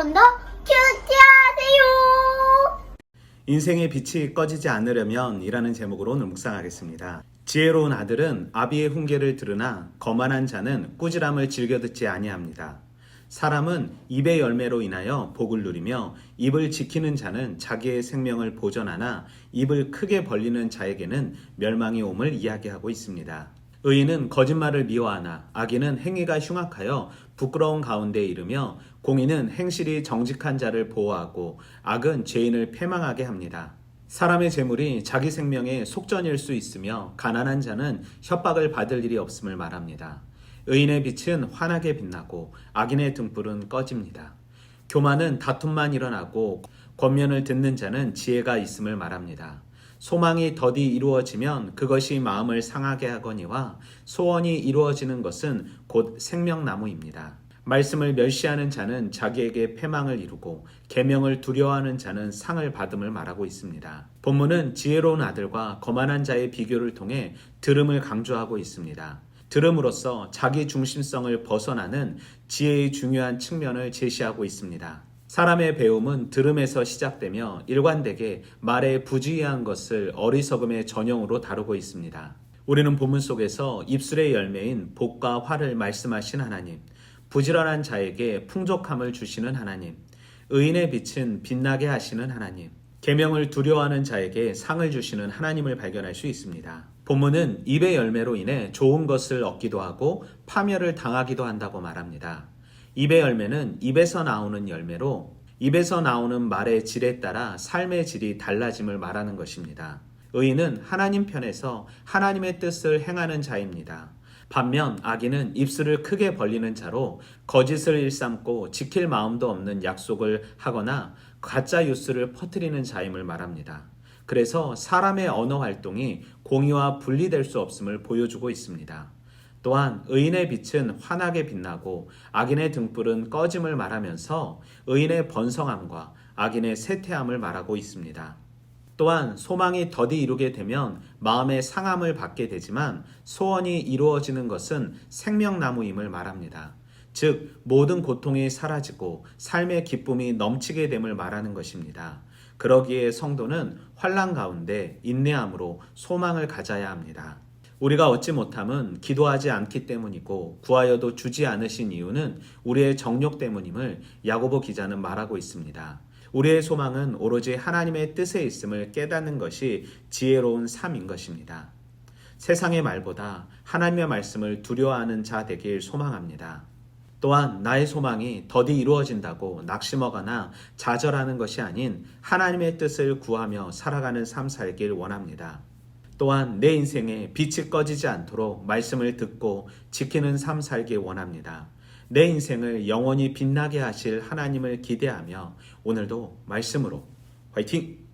번더 큐티하세요. 인생의 빛이 꺼지지 않으려면 이라는 제목으로 오늘 묵상하겠습니다. 지혜로운 아들은 아비의 훈계를 들으나 거만한 자는 꾸지람을 즐겨 듣지 아니합니다. 사람은 입의 열매로 인하여 복을 누리며 입을 지키는 자는 자기의 생명을 보전하나 입을 크게 벌리는 자에게는 멸망이 옴을 이야기하고 있습니다. 의인은 거짓말을 미워하나 악인은 행위가 흉악하여 부끄러운 가운데 이르며 공의는 행실이 정직한 자를 보호하고 악은 죄인을 패망하게 합니다. 사람의 재물이 자기 생명의 속전일 수 있으며 가난한 자는 협박을 받을 일이 없음을 말합니다. 의인의 빛은 환하게 빛나고 악인의 등불은 꺼집니다. 교만은 다툼만 일어나고 권면을 듣는 자는 지혜가 있음을 말합니다. 소망이 더디 이루어지면 그것이 마음을 상하게 하거니와 소원이 이루어지는 것은 곧 생명나무입니다. 말씀을 멸시하는 자는 자기에게 패망을 이루고 계명을 두려워하는 자는 상을 받음을 말하고 있습니다. 본문은 지혜로운 아들과 거만한 자의 비교를 통해 들음을 강조하고 있습니다. 들음으로써 자기 중심성을 벗어나는 지혜의 중요한 측면을 제시하고 있습니다. 사람의 배움은 들음에서 시작되며 일관되게 말에 부주의한 것을 어리석음의 전형으로 다루고 있습니다. 우리는 본문 속에서 입술의 열매인 복과 화를 말씀하신 하나님, 부지런한 자에게 풍족함을 주시는 하나님, 의인의 빛은 빛나게 하시는 하나님, 계명을 두려워하는 자에게 상을 주시는 하나님을 발견할 수 있습니다. 본문은 입의 열매로 인해 좋은 것을 얻기도 하고 파멸을 당하기도 한다고 말합니다. 입의 열매는 입에서 나오는 열매로 입에서 나오는 말의 질에 따라 삶의 질이 달라짐을 말하는 것입니다. 의인은 하나님 편에서 하나님의 뜻을 행하는 자입니다. 반면 악인은 입술을 크게 벌리는 자로 거짓을 일삼고 지킬 마음도 없는 약속을 하거나 가짜 뉴스를 퍼뜨리는 자임을 말합니다. 그래서 사람의 언어 활동이 공의와 분리될 수 없음을 보여주고 있습니다. 또한 의인의 빛은 환하게 빛나고 악인의 등불은 꺼짐을 말하면서 의인의 번성함과 악인의 쇠퇴함을 말하고 있습니다. 또한 소망이 더디 이루게 되면 마음의 상함을 받게 되지만 소원이 이루어지는 것은 생명나무임을 말합니다. 즉 모든 고통이 사라지고 삶의 기쁨이 넘치게 됨을 말하는 것입니다. 그러기에 성도는 환란 가운데 인내함으로 소망을 가져야 합니다. 우리가 얻지 못함은 기도하지 않기 때문이고 구하여도 주지 않으신 이유는 우리의 정욕 때문임을 야고보 기자는 말하고 있습니다. 우리의 소망은 오로지 하나님의 뜻에 있음을 깨닫는 것이 지혜로운 삶인 것입니다. 세상의 말보다 하나님의 말씀을 두려워하는 자 되길 소망합니다. 또한 나의 소망이 더디 이루어진다고 낙심하거나 좌절하는 것이 아닌 하나님의 뜻을 구하며 살아가는 삶 살길 원합니다. 또한 내 인생에 빛이 꺼지지 않도록 말씀을 듣고 지키는 삶 살길 원합니다. 내 인생을 영원히 빛나게 하실 하나님을 기대하며 오늘도 말씀으로 화이팅!